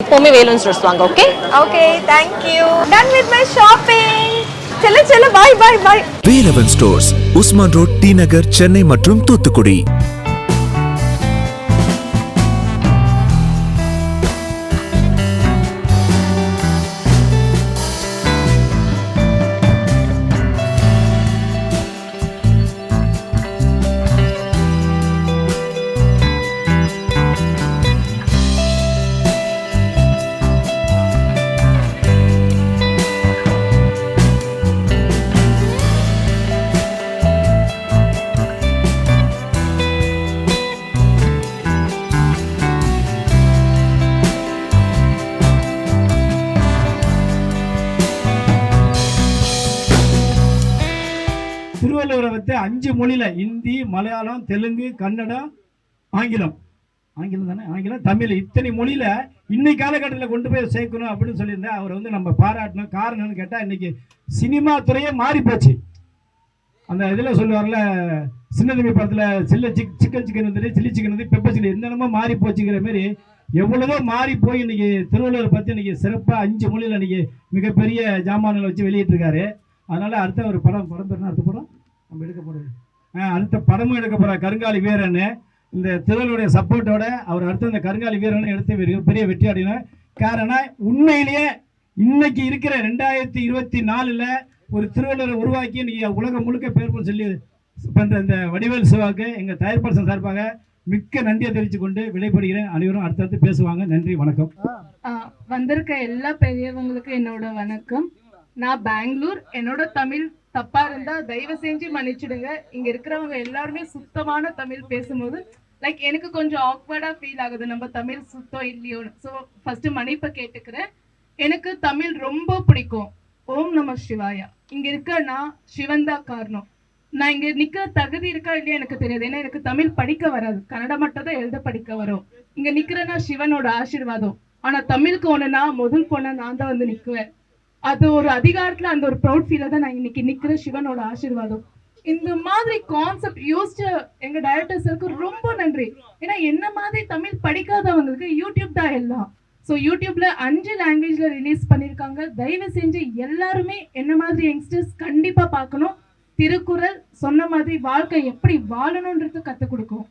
எப்போவுமே வேலூன் ஸ்டோர்ஸ் வாங்க okay okay thank you done with my shopping செல்ல செல்ல bye bye bye Velavan stores Usman road T Nagar Chennai மற்றும் தூத்துக்குடி. அஞ்சு மொழியில இந்தி மலையாளம் தெலுங்கு கன்னடம் ஆங்கிலம். ஆங்கிலம் தானே? ஆங்கிலம் தமிழ். இத்தனை மொழியில இன்னைக்கு காலகட்டத்தில் கொண்டு போய் சேர்க்கணும் அப்படின்னு சொல்லியிருந்தேன் அவர் வந்து நம்ம பாராட்டணும். காரணம்னு கேட்டால் இன்னைக்கு சினிமா துறையே மாறி போச்சு. அந்த இதில் சொல்லுவார்ல சின்ன தம்பி படத்தில் சில்ல சிக் சிக்கன் சிக்கன் வந்துட்டு சில்லி சிக்கன் வந்து பெப்பர் சில்லி என்னென்னமோ மாறி போச்சுங்கிற மாதிரி எவ்வளவோ மாறி போய் இன்னைக்கு திருவள்ளுவர் பற்றி இன்னைக்கு சிறப்பாக அஞ்சு மொழியில் இன்னைக்கு மிகப்பெரிய ஜாமான்களை வச்சு வெளியிட்டிருக்காரு. அதனால அடுத்த ஒரு படம் படம் பேர் அடுத்த படம்? நம்ம எடுக்க போகிறது அடுத்த படமும் எடுக்க போகிற கருங்காலி வீரன் இந்த திருவள்ளுடைய சப்போர்ட்டோட அவர் அடுத்த இந்த கருங்காலி வீரன் எடுத்து பெரிய- வெற்றி அடையினார் காரணம் உண்மையிலேயே இன்னைக்கு இருக்கிற ரெண்டாயிரத்தி இருபத்தி நாலுல ஒரு திருவள்ளுவரை உருவாக்கி இன்னைக்கு உலகம் முழுக்க பேர் சொல்லி பண்ற இந்த வடிவேல் சிவாக்கு எங்க தயார்பர்சன் சார்பாக மிக்க நன்றியை தெரிவித்துக் கொண்டு விடைபடுகிறேன் அனைவரும் அடுத்தடுத்து பேசுவாங்க. நன்றி வணக்கம். வந்திருக்க எல்லா பெரியவங்களுக்கும் என்னோட வணக்கம். நான் பெங்களூர் என்னோட தமிழ் தப்பா இருந்தா தயவு செஞ்சு மன்னிச்சிடுங்க. இங்க இருக்கிறவங்க எல்லாருமே சுத்தமான தமிழ் பேசும்போது லைக் எனக்கு கொஞ்சம் ஆக்வர்டா ஃபீல் ஆகுது. நம்ம தமிழ் சுத்தம் இல்லையோன்னு ஸோ ஃபர்ஸ்ட் மன்னிப்பை கேட்டுக்கிறேன். எனக்கு தமிழ் ரொம்ப பிடிக்கும். ஓம் நம சிவாயா. இங்க இருக்க நான் சிவன் தான் காரணம். நான் இங்க நிக்க தகுதி இருக்கா இல்லையா எனக்கு தெரியாது. ஏன்னா எனக்கு தமிழ் படிக்க வராது. கன்னடம் மட்டும் தான் எழுத படிக்க வரும். இங்க நிக்கிறேன்னா சிவனோட ஆசீர்வாதம். ஆனா தமிழுக்கு ஒண்ணுனா முதல் பொண்ணை நான் தான் வந்து நிக்குவேன். அது ஒரு அதிகாரத்துல அந்த ஒரு ப்ரௌட் ஃபீல தான் நான் இன்னைக்கு நிக்கிறேன் சிவனோட ஆசீர்வாதம். இந்த மாதிரி கான்செப்ட் யோசிச்ச எங்க டைரக்டர்ஸருக்கு ரொம்ப நன்றி. ஏன்னா என்ன மாதிரி தமிழ் படிக்காதவங்களுக்கு யூடியூப் தான் எல்லாம். ஸோ யூடியூப்ல அஞ்சு லாங்குவேஜ்ல ரிலீஸ் பண்ணியிருக்காங்க தயவு செஞ்சு எல்லாருமே என்ன மாதிரி யங்ஸ்டர்ஸ் கண்டிப்பா பார்க்கணும். திருக்குறள் சொன்ன மாதிரி வாழ்க்கை எப்படி வாழணுன்றது கற்றுக் கொடுக்கும்.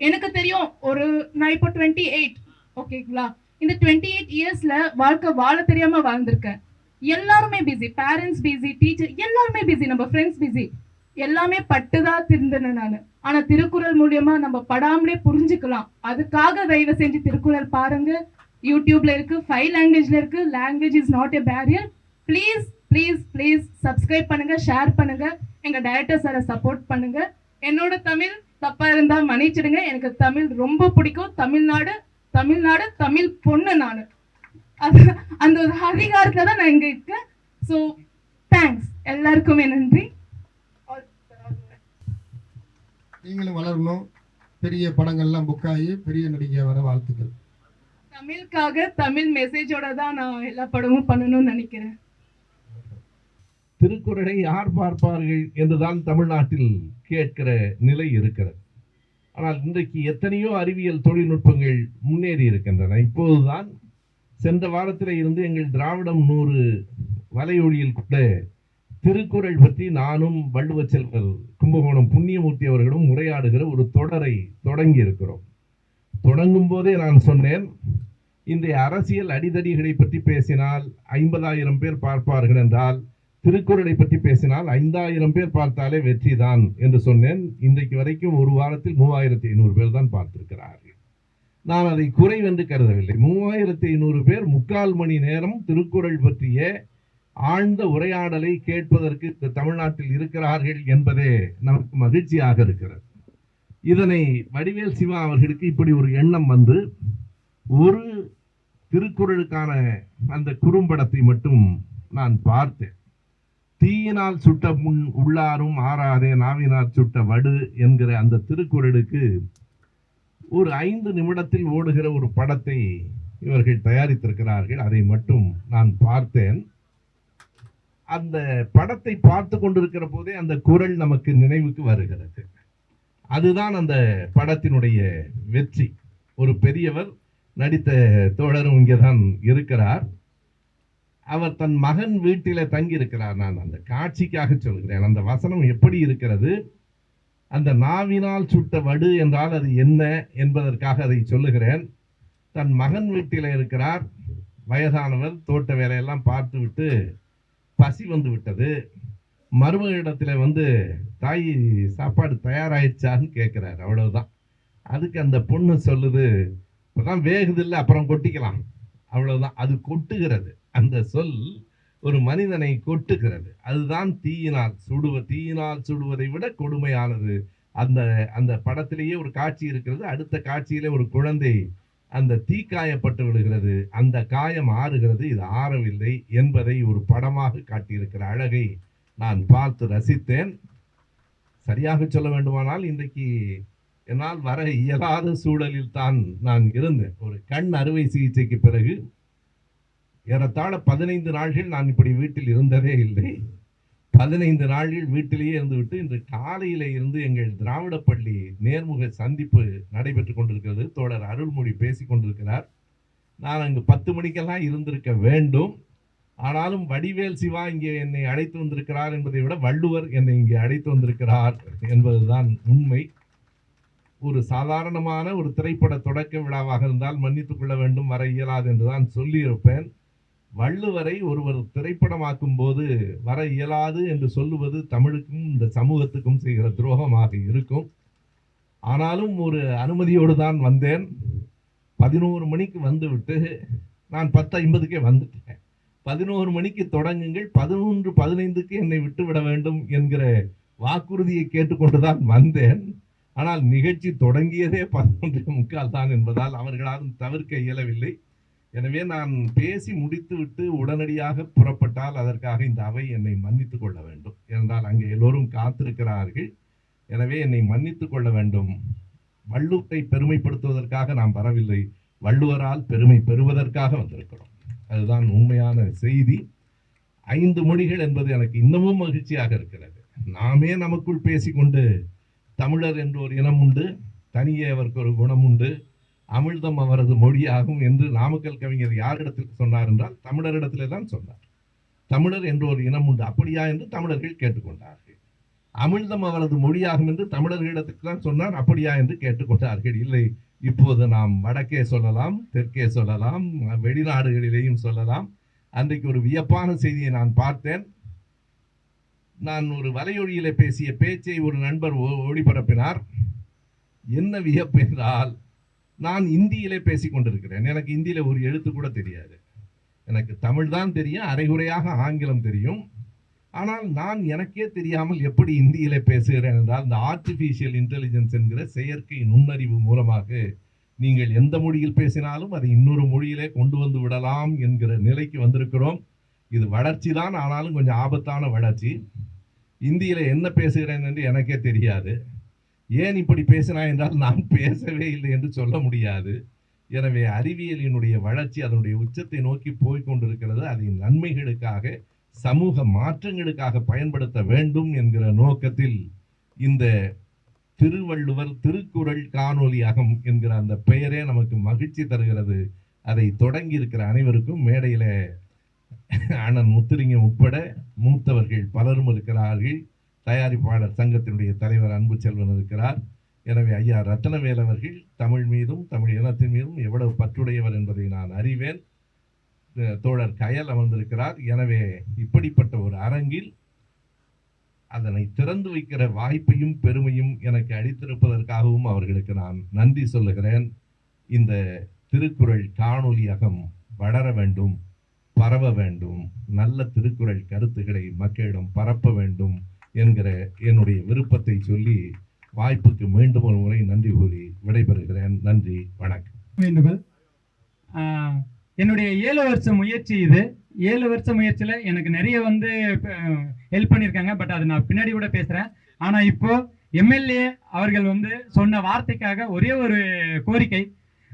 எனக்கு தெரியும் ஒரு நான் இப்போ டுவெண்ட்டி எயிட் ஓகேங்களா இந்த டுவெண்ட்டி எயிட் இயர்ஸ்ல வாழ்க்கை வாழ தெரியாம வாழ்ந்திருக்கேன். எல்லாருமே பிஸி பேரண்ட்ஸ் பிஸி டீச்சர் எல்லாருமே பிஸி நம்ம ஃப்ரெண்ட்ஸ் பிஸி எல்லாமே பட்டுதான் திருந்தேன் நான். ஆனா திருக்குறள் மூலியமா நம்ம படாமலே புரிஞ்சுக்கலாம். அதுக்காக தயவு செஞ்சு திருக்குறள் பாருங்க. யூடியூப்ல இருக்கு ஃபைவ் லாங்குவேஜ்ல இருக்கு. Language is not a barrier please please please subscribe பண்ணுங்க ஷேர் பண்ணுங்க. எங்க டைரக்டர் சாரை சப்போர்ட் பண்ணுங்க. என்னோட தமிழ் தப்பா இருந்தா மன்னிச்சிடுங்க. எனக்கு தமிழ் ரொம்ப பிடிக்கும். தமிழ்நாடு தமிழ்நாடு தமிழ் பொண்ணு நான். அது அந்த ஒரு அதிகாரத்துல தான் நான் இங்க இருக்கேன் ஸோ தேங்க்ஸ் எல்லாருக்குமே நன்றி. நீங்களும் வளரணும். பெரிய படங்கள்லாம் புக் ஆகி பெரிய நடிகை வர வாழ்த்துக்கள். தமிழுக்காக தமிழ் மெசேஜோட தான் நான் எல்லா படமும் பண்ணணும்னு நினைக்கிறேன். திருக்குறளை யார் பார்ப்பார்கள் என்றுதான் தமிழ்நாட்டில் கேட்கிற நிலை இருக்கிறது. ஆனால் இன்றைக்கு எத்தனையோ அறிவியல் தொழில்நுட்பங்கள் முன்னேறி இருக்கின்றன. இப்போதுதான் சென்ற வாரத்தில் இருந்து எங்கள் திராவிடம் நூறு வலையொலியில் கூட திருக்குறள் பற்றி நானும் வள்ளுவ செல்வர் கும்பகோணம் புண்ணியமூர்த்தி அவர்களும் உரையாடுகிற ஒரு தொடரை தொடங்கி இருக்கிறோம் தொடங்கும் போதே நான் சொன்னேன் இன்றைய அரசியல் அடிதடிகளை பற்றி பேசினால் ஐம்பதாயிரம் பேர் பார்ப்பார்கள் என்றால் திருக்குறளை பற்றி பேசினால் ஐந்தாயிரம் பேர் பார்த்தாலே வெற்றிதான் என்று சொன்னேன். இன்றைக்கு வரைக்கும் ஒரு வாரத்தில் மூவாயிரத்தி ஐநூறு பேர் தான் பார்த்திருக்கிறார்கள். நான் அதை குறைவென்று கருதவில்லை. மூவாயிரத்தி ஐநூறு பேர் முக்கால் மணி நேரம் திருக்குறள் பற்றிய ஆழ்ந்த உரையாடலை கேட்பதற்கு தமிழ்நாட்டில் இருக்கிறார்கள் என்பதே நமக்கு மகிழ்ச்சியாக இருக்கிறது. இதனை வடிவேல் சிவா அவர்களுக்கு இப்படி ஒரு எண்ணம் வந்து ஒரு திருக்குறளுக்கான அந்த குறும்படத்தை மட்டும் நான் பார்த்தேன். தீயினால் சுட்ட முன் உள்ளாரும் ஆறாதே நாவினால் சுட்ட வடு என்கிற அந்த திருக்குறளுக்கு ஒரு ஐந்து நிமிடத்தில் ஓடுகிற ஒரு படத்தை இவர்கள் தயாரித்திருக்கிறார்கள். அதை மட்டும் நான் பார்த்தேன். அந்த படத்தை பார்த்து கொண்டிருக்கிற போதே அந்த குரல் நமக்கு நினைவுக்கு வருகிறது. அதுதான் அந்த படத்தினுடைய வெற்றி. ஒரு பெரியவர் நடித்த தோழரும் இங்கே தான் இருக்கிறார். அவர் தன் மகன் வீட்டில் தங்கியிருக்கிறார். நான் அந்த காட்சிக்காக சொல்கிறேன். அந்த வசனம் எப்படி இருக்கிறது? அந்த நாவினால் சுட்ட வடு என்றால் அது என்ன என்பதற்காக அதை சொல்லுகிறேன். தன் மகன் வீட்டில் இருக்கிறார். வயதானவர் தோட்ட வேலையெல்லாம் பார்த்து விட்டு பசி வந்து விட்டது மருமகளிடத்துல வந்து தாய் சாப்பாடு தயாராகிடுச்சான்னு கேட்குறாரு அவ்வளவுதான். அதுக்கு அந்த பொண்ணு சொல்லுது இப்போதான் வேகுது இல்லை அப்புறம் கொட்டிக்கலாம். அவ்வளவுதான். அது கொட்டுகிறது. அந்த சொல் ஒரு மனிதனை கொட்டுகிறது. அதுதான் தீயினால் சுடுவ தீயினால் சுடுவதை விட கொடுமையானது. அந்த அந்த படத்திலேயே ஒரு காட்சி இருக்கிறது. அடுத்த காட்சியிலே ஒரு குழந்தை அந்த தீக்காயப்பட்டு விடுகிறது. அந்த காயம் ஆறுகிறது. இது ஆறவில்லை என்பதை ஒரு படமாக காட்டியிருக்கிற அழகை நான் பார்த்து ரசித்தேன். சரியாக சொல்ல வேண்டுமானால் இன்றைக்கு என்னால் வர இயலாத சூழலில் தான் நான் இருந்தேன். ஒரு கண் அறுவை சிகிச்சைக்கு பிறகு ஏறத்தாழ பதினைந்து நாள்கள் நான் இப்படி வீட்டில் இருந்ததே இல்லை. பதினைந்து நாள்கள் வீட்டிலேயே இருந்துவிட்டு இன்று காலையில இருந்து எங்கள் திராவிட பள்ளி நேர்முக சந்திப்பு நடைபெற்று கொண்டிருக்கிறது. தோழர் அருள்மொழி பேசிக் கொண்டிருக்கிறார். நான் அங்கு பத்து மணிக்கெல்லாம் இருந்திருக்க வேண்டும். ஆனாலும் வடிவேல் சிவா இங்கே என்னை அழைத்து வந்திருக்கிறார் என்பதை விட வள்ளுவர் என்னை இங்கே அழைத்து வந்திருக்கிறார் என்பதுதான் உண்மை. ஒரு சாதாரணமான ஒரு திரைப்பட தொடக்க விழாவாக இருந்தால் மன்னித்துக் கொள்ள வேண்டும் வர இயலாது என்றுதான் சொல்லியிருப்பேன். வள்ளுவரை ஒருவர் திரைப்படமாக்கும் போது வர இயலாது என்று சொல்லுவது தமிழுக்கும் இந்த சமூகத்துக்கும் செய்கிற துரோகமாக இருக்கும். ஆனாலும் ஒரு அனுமதியோடு தான் வந்தேன். பதினோரு மணிக்கு வந்துவிட்டு நான் பத்து ஐம்பதுக்கே வந்துட்டேன். பதினோரு மணிக்கு தொடங்குங்கள் பதினொன்று பதினைந்துக்கு என்னை விட்டு விட வேண்டும் என்கிற வாக்குறுதியை கேட்டுக்கொண்டுதான் வந்தேன். ஆனால் நிகழ்ச்சி தொடங்கியதே பதினொன்றே முக்கால் தான் என்பதால் அவர்களாலும் தவிர்க்க இயலவில்லை. எனவே நான் பேசி முடித்துவிட்டு உடனடியாக புறப்பட்டால் அதற்காக இந்த அவை என்னை மன்னித்து கொள்ள வேண்டும். என்றால் அங்கே எல்லோரும் காத்திருக்கிறார்கள். எனவே என்னை மன்னித்து கொள்ள வேண்டும். வள்ளுவரை பெருமைப்படுத்துவதற்காக நாம் வரவில்லை. வள்ளுவரால் பெருமை பெறுவதற்காக வந்திருக்கிறோம். அதுதான் உண்மையான செய்தி. ஐந்து மொழிகள் என்பது எனக்கு இன்னமும் மகிழ்ச்சியாக இருக்கிறது. நாமே நமக்குள் பேசிக்கொண்டு தமிழர் என்று ஒரு இனம் உண்டு. தனியே அவருக்கு ஒரு குணம் உண்டு. அமிழ்தம் அவரது மொழியாகும் என்று நாமக்கல் கவிஞர் யாரிடத்தில் சொன்னார் என்றால் தமிழரிடத்திலே தான் சொன்னார். தமிழர் என்ற ஒரு இனம் உண்டு. அப்படியா என்று தமிழர்கள் கேட்டுக்கொண்டார்கள். அமிழ்தம் அவரது மொழியாகும் என்று தமிழர்களிடத்துக்கு தான் சொன்னார். அப்படியா என்று கேட்டுக்கொண்டார்கள். இல்லை இப்போது நாம் வடக்கே சொல்லலாம் தெற்கே சொல்லலாம் வெளிநாடுகளிலேயும் சொல்லலாம். அன்றைக்கு ஒரு வியப்பான செய்தியை நான் பார்த்தேன். நான் ஒரு வலையொலியில பேசிய பேச்சை ஒரு நண்பர் ஒளிபரப்பினார். என்ன வியப்பு என்றால் நான் இந்தியிலே பேசிக் கொண்டிருக்கிறேன் எனக்கு இந்தியில ஒரு எழுத்து கூட தெரியாது. எனக்கு தமிழ் தான் தெரியும் அரைகுறையாக ஆங்கிலம் தெரியும். ஆனால் நான் எனக்கே தெரியாமல் எப்படி இந்தியில பேசுகிறேன் என்றால் இந்த ஆர்டிஃபிஷியல் இன்டெலிஜென்ஸ் என்கிற செயற்கை நுண்ணறிவு மூலமாக நீங்கள் எந்த மொழியில் பேசினாலும் அதை இன்னொரு மொழியிலே கொண்டு வந்து விடலாம் என்கிற நிலைக்கு வந்திருக்கிறோம். இது வளர்ச்சி தான் ஆனாலும் கொஞ்சம் ஆபத்தான வளர்ச்சி. இந்தியில என்ன பேசுகிறேன் என்று எனக்கே தெரியாது. ஏன் இப்படி பேசினா என்றால் நான் பேசவே இல்லை என்று சொல்ல முடியாது. எனவே அறிவியலினுடைய வளர்ச்சி அதனுடைய உச்சத்தை நோக்கி போய்கொண்டிருக்கிறது அதன் நன்மைகளுக்காக சமூக மாற்றங்களுக்காக பயன்படுத்த வேண்டும் என்கிற நோக்கத்தில் இந்த திருவள்ளுவர் திருக்குறள் காணொலியாகம் என்கிற அந்த பெயரே நமக்கு மகிழ்ச்சி தருகிறது. அதை தொடங்கி இருக்கிற அனைவருக்கும் மேடையில் அண்ணன் முத்துரிங்கம் உட்பட மூத்தவர்கள் பலரும் இருக்கிறார்கள். தயாரிப்பாளர் சங்கத்தினுடைய தலைவர் அன்பு செல்வன் இருக்கிறார். எனவே ஐயா ரத்னவேல் அவர்கள் தமிழ் மீதும் தமிழ் இனத்தின் மீதும் எவ்வளவு பற்றுடையவர் என்பதை நான் அறிவேன். தோழர் கயல் அமர்ந்திருக்கிறார். எனவே இப்படிப்பட்ட ஒரு அரங்கில் அதனை திறந்து வைக்கிற வாய்ப்பையும் பெருமையும் எனக்கு அளித்திருப்பதற்காகவும் அவர்களுக்கு நான் நன்றி சொல்லுகிறேன். இந்த திருக்குறள் காணொலியகம் வளர வேண்டும் பரவ வேண்டும். நல்ல திருக்குறள் கருத்துக்களை மக்களிடம் பரப்ப வேண்டும். என்கிற என்னுடைய விருப்பத்தை சொல்லி வாய்ப்புக்கு மீண்டும் ஒரு முறை நன்றி கூறி விடைபெறுகிறேன். நன்றி வணக்கம். வேண்டுகோள். என்னுடைய ஏழு வருஷ முயற்சி இது. ஏழு வருஷ முயற்சியில் எனக்கு நிறைய வந்து ஹெல்ப் பண்ணியிருக்காங்க. பட் அது நான் பின்னாடி கூட பேசுகிறேன் ஆனால் இப்போ எம்எல்ஏ அவர்கள் வந்து சொன்ன வார்த்தைக்காக ஒரே ஒரு கோரிக்கை.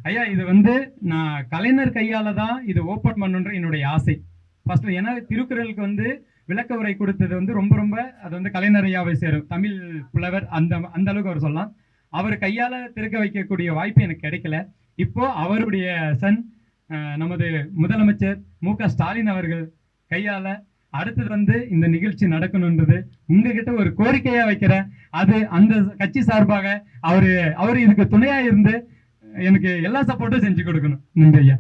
ஐயா இது வந்து நான் கலைஞர் கையால் தான் இது ஓப்பன் பண்ணுன்ற என்னுடைய ஆசை. ஃபஸ்ட்டு ஏன்னா திருக்குறளுக்கு வந்து விளக்க உரை கொடுத்தது வந்து ரொம்ப ரொம்ப அது வந்து கலைஞரையாவை சேரும். தமிழ் புலவர் அந்த அந்த அளவுக்கு அவர் சொல்லலாம். அவர் கையால திறக்க வைக்கக்கூடிய வாய்ப்பு எனக்கு கிடைக்கல. இப்போ அவருடைய சன் நமது முதலமைச்சர் மு க ஸ்டாலின் அவர்கள் கையால அடுத்தது வந்து இந்த நிகழ்ச்சி நடக்கணுன்றது உங்ககிட்ட ஒரு கோரிக்கையா வைக்கிறேன் அது அந்த கட்சி சார்பாக அவரு அவரு இதுக்கு துணையா இருந்து எனக்கு எல்லா சப்போர்ட்டும் செஞ்சு கொடுக்கணும். நன்றி ஐயா.